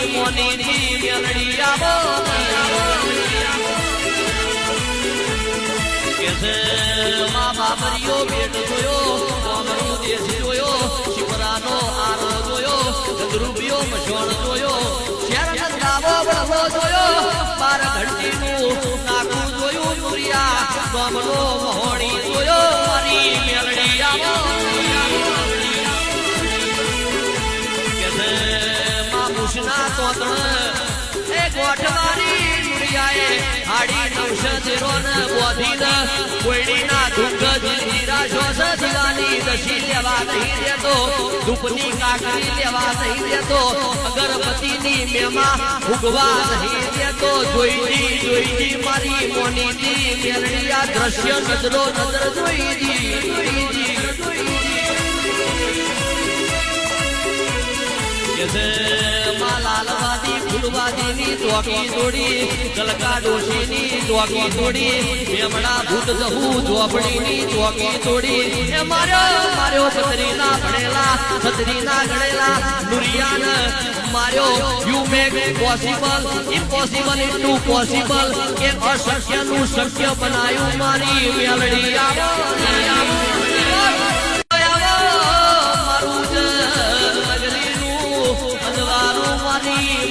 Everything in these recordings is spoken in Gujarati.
મોની મોની થી મેલડી આવો જોયો બાબરો દેશ જોયો શિવરાનો આરો જોયો ચંદ્રુપિયો મશોણ જોયો મુશના તોતણ એ ગોઠવારી મુરિયાએ આડી નવશ જીરોન બોધીન. કોઈડીના દુઃખ જીરા શોષ જીવાની દશી લેવા નહીં દેતો. ધૂપની કાકરી લેવા નહીં દેતો. અગરબતીની મેમા ભૂગવા નહીં દેતો. જોઈજી જોઈજી મારી મોનીજી, મેલડિયા દ્રશ્ય નજરો નજર જોઈજી જોઈજી માં લાલવાદી ફૂલવાદીની ચોકી જોડી કલકા ડોશીની ચોકી જોડી મેમણા ભૂત જહુ ચોપડીની ચોકી જોડી એ માર્યો માર્યો છત્રીના ભણેલા છત્રીના ગણેલા દુરિયાન માર્યો. You make possible impossible into possible કે અશક્યનું શક્ય બનાયું મારી મેલડી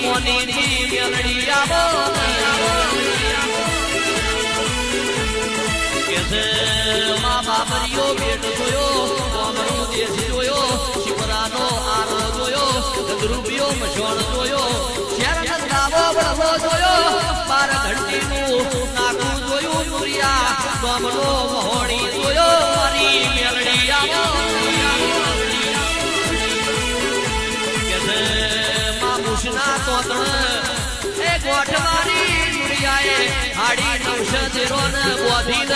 મોનીની મેલડી આવો બાબરીઓ ભેટ જોયો દેશ માં મુશના તોતણ એ ગોઠવારી મુરિયાએ હાડી નવશ જીરોન બોધીન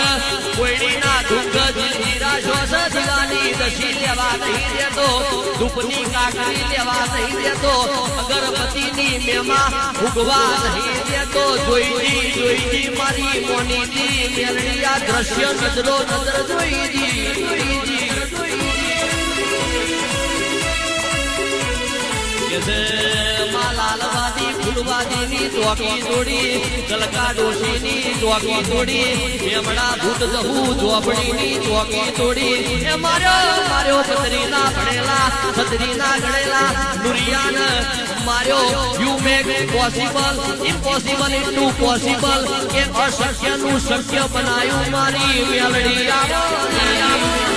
કોઈડીના દુઃખ જીરા શોષ જીવાની દશી લેવા નહીં દેતો ધૂપની કાકરી લેવા નહીં દેતો અગરબતીની મેમા ભૂગવા નહીં દેતો જોઈજી જોઈજી મારી મોનીજી મેલડિયા દ્રશ્ય નજરો નજર જોઈજી જોઈજી કે લાલવાદી ફૂલવાદીની ચોકી જોડી કલકા ડોશીની ચોકી જોડી મેમણા ભૂત જહુ ચોકી જોડી એ માર્યો માર્યો છત્રીના ભણેલા માર્યો. યુ પોસિબલ ઇમ્પોસિબલ પોસિબલ કે અશક્યનું શક્ય બનાયું મારી મેલડી.